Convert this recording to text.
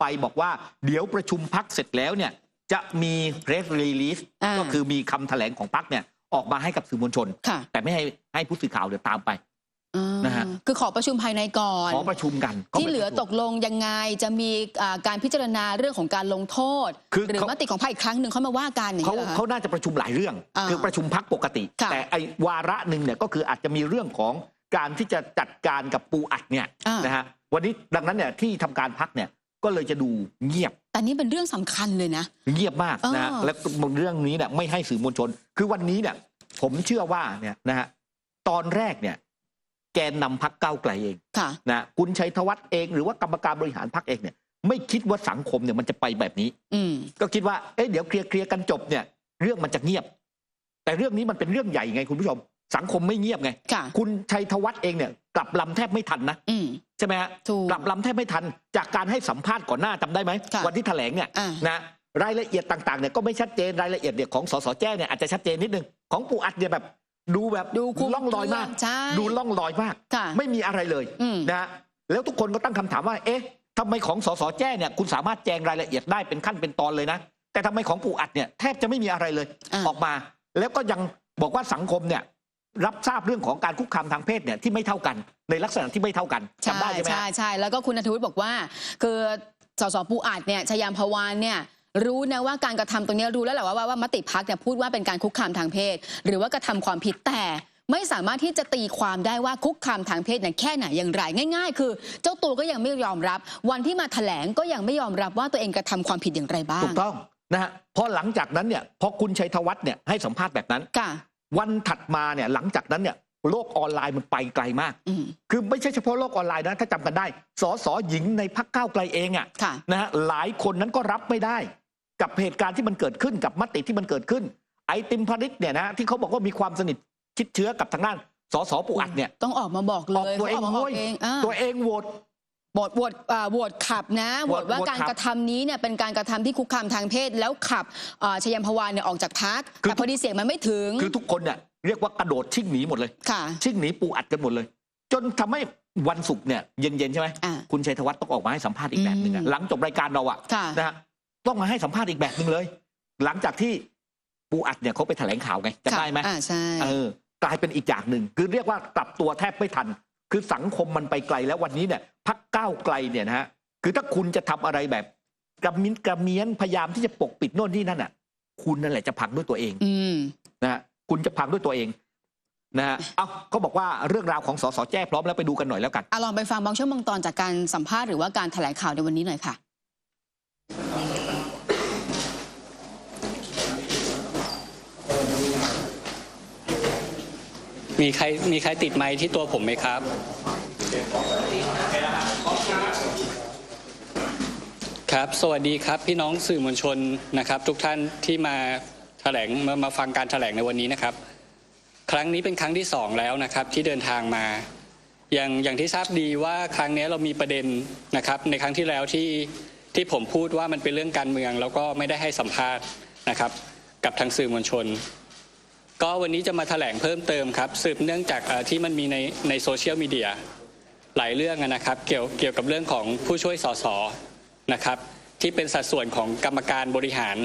ไปบอกว่าเดี๋ยวประชุมพักเสร็จแล้วเนี่ยจะมีเพรสรีลีสอ่าก็คือมีคำแถลงของพักเนี่ยออกมาให้กับสื่อมวลชนค่ะแต่ไม่ให้ให้ผู้สื่อข่าวเดี๋ยวตามไปอ่านะฮะคือขอประชุมภายในก่อน ขอประชุมกันก็ที่ไม่เหลือประชุมตกลงยังไงจะมีอ่าการพิจารณาเรื่องของการลงโทษคือหรือเขามติของพรรคอีกครั้งหนึ่งเขามาว่ากันอย่างเขานี้เหรอคะเขาน่าจะประชุมหลายเรื่องอ่าคือประชุมพักปกติค่ะแต่ไอ้วาระหนึ่งเนี่ยก็คืออาจจะมีเรื่องของการที่จะจัดการกับปูอัดเนี่ยอ่านนะฮะวันนี้ดังนั้นเนี่ยที่ทำการพักเนี่ย ก็เลยจะดูเงียบ แต่นี่เป็นเรื่องสำคัญเลยนะ เงียบมากนะฮะอ๋อและเรื่องนี้เนี่ยไม่ให้สื่อมวลชน คือวันนี้เนี่ย ผมเชื่อว่าเนี่ยนะฮะตอนแรกเนี่ย แกนนำพักเก้าวไกลเองค่ะนะคุณชัยธวัฒน์เองหรือว่ากรรมการบริหารพักเองเนี่ย ไม่คิดว่าสังคมเนี่ยมันจะไปแบบนี้ อืมก็คิดว่าเอ๊ะเดี๋ยวเคลียร์เคลียร์กันจบเนี่ย เรื่องมันจะเงียบ แต่เรื่องนี้มันเป็นเรื่องใหญ่ไงคุณผู้ชม สังคมไม่เงียบไง ค่ะ คุณชัยธวัฒน์เองเนี่ยกลับลำแทบไม่ทันนะ อืม ใช่ไหมฮะถูกกลับลำแทบไม่ทัน จากการให้สัมภาษณ์ก่อนหน้าจำได้ไหม ค่ะวันที่แถลงเนี่ยอ่านะรายละเอียดต่างๆเนี่ยก็ไม่ชัดเจนรายละเอียดเนี่ยของสสแจ้เนี่ยอาจจะชัดเจนนิดนึง ของปู่อัดเนี่ยแบบดูแบบดูคุ้มล่องลอยมาก ใช่ดูล่องลอยมาก ค่ะไม่มีอะไรเลยอืมนะแล้วทุกคนก็ตั้งคำถามว่า เอ๊ะทำไมของสสแจ้เนี่ยคุณสามารถแจงรายละเอียดได้เป็นขั้นเป็นตอนเลยนะ แต่ทำไมของปู่อัดเนี่ยแทบจะไม่มีอะไรเลย อ่า ออกมาแล้วก็ยังบอกว่าสังคมเนี่ย รับทราบเรื่องของการคุกคามทางเพศเนี่ยที่ไม่เท่ากัน ในลักษณะที่ไม่เท่ากันจำได้ใช่ไหมใช่ฮะใช่แล้วก็คุณนัทวุฒิบอกว่า คือสสปูอัดเนี่ยชยามพวานเนี่ยรู้นะว่าการกระทำตรงเนี้ยรู้แล้วแหละว่าว่าว่ามติพักเนี่ยพูดว่าเป็นการคุกคามทางเพศ หรือว่ากระทำความผิดแต่ไม่สามารถที่จะตีความได้ว่าคุกคามทางเพศเนี่ยแค่ไหนอย่างไรง่าย ๆ คือ เจ้าตัวก็ยังไม่ยอมรับ วันที่มาแถลงก็ยังไม่ยอมรับว่าตัวเองกระทำความผิดอย่างไรบ้างถูกต้องนะฮะพอหลังจากนั้นเนี่ยพอคุณชัยธวัฒน์เนี่ยให้สัมภาษณ์แบบนั้นค่ะ วันถัดมาเนี่ยหลังจากนั้นเนี่ยโลกออนไลน์มันไปไกลมากอืมคือไม่ใช่เฉพาะโลกออนไลน์นะถ้าจำกันได้ สสหญิงในพักก้าวไกลเองอะค่ะนะฮะหลายคนนั้นก็รับไม่ได้ กับเหตุการณ์ที่มันเกิดขึ้นกับมติที่มันเกิดขึ้น ไอติมพริตเนี่ยนะที่เขาบอกว่ามีความสนิทชิดเชื้อกับทางด้านสสปูอัดเนี่ยต้องออกมาบอกเลออกยตัวเองขาออกมาบโว้อกยเองอ่าตัวเองโหวต โหวตโหวตอ่าโหวตขับนะโหวตว่าโหวตการขับกระทำนี้เนี่ยเป็นการกระทำที่คุกคามทางเพศ แล้วขับอ่าชยัมพวานเนี่ยออกจากพักคือ แต่พอดีเสียงมันไม่ถึงคือทุกคนเนี่ยเรียกว่ากระโดดชิ่งหนีหมดเลย ค่ะชิ่งหนีปูอัดกันหมดเลย จนทำให้วันศุกร์เนี่ยเย็นๆใช่ไหมอ่าคุณชัยธวัฒน์ต้องออกมาให้สัมภาษณ์อีกแบบหนึ่งอะอืม หลังจบรายการเราอะค่ะ นะฮะต้องมาให้สัมภาษณ์อีกแบบหนึ่งเลย หลังจากที่ปูอัดเนี่ยเขาไปแถลงข่าวไงจะค่ะได้ไหมอ่าใช่ เออกลายเป็นอีกอย่างหนึ่งคือเรียกว่ากลับตัวแทบไม่ทัน คือสังคมมันไปไกลแล้ววันนี้เนี่ยพักก้าวไกลเนี่ยนะฮะคือถ้าคุณจะทำอะไรแบบกระมิ้นกระเมียนพยายามที่จะปกปิดโน่นนี่นั่นอะ คุณนั่นแหละจะพังด้วยตัวเองอืมนะฮะคุณจะพังด้วยตัวเองนะฮะเอาเขาบอกว่าเรื่องราวของสสแจ้พร้อมแล้วไปดูกันหน่อยแล้วกันอะลองไปฟังบางช่วงบางตอนจากการสัมภาษณ์หรือว่าการแถลงข่าวในวันนี้หน่อยค่ะ มีใครมีใครติดไมค์ที่ตัวผมไหมครับ ครับ สวัสดีครับพี่น้องสื่อมวลชนนะครับ ทุกท่านที่มาแถลงมามาฟังการแถลงในวันนี้นะครับ ครั้งนี้เป็นครั้งที่สองแล้วนะครับ ที่เดินทางมาอย่างอย่างที่ทราบดีว่าครั้งนี้เรามีประเด็นนะครับ ในครั้งที่แล้วที่ที่ผมพูดว่ามันเป็นเรื่องการเมือง แล้วก็ไม่ได้ให้สัมภาษณ์นะครับ กับทางสื่อมวลชน ก็วันนี้จะมาแถลงเพิ่มเติมครับ สืบเนื่องจากที่มันมีในในโซเชียลมีเดียหลายเรื่องนะครับ เกี่ยวเกี่ยวกับเรื่องของผู้ช่วยสสนะครับ ที่เป็นสัดส่วนของกรรมการบริหาร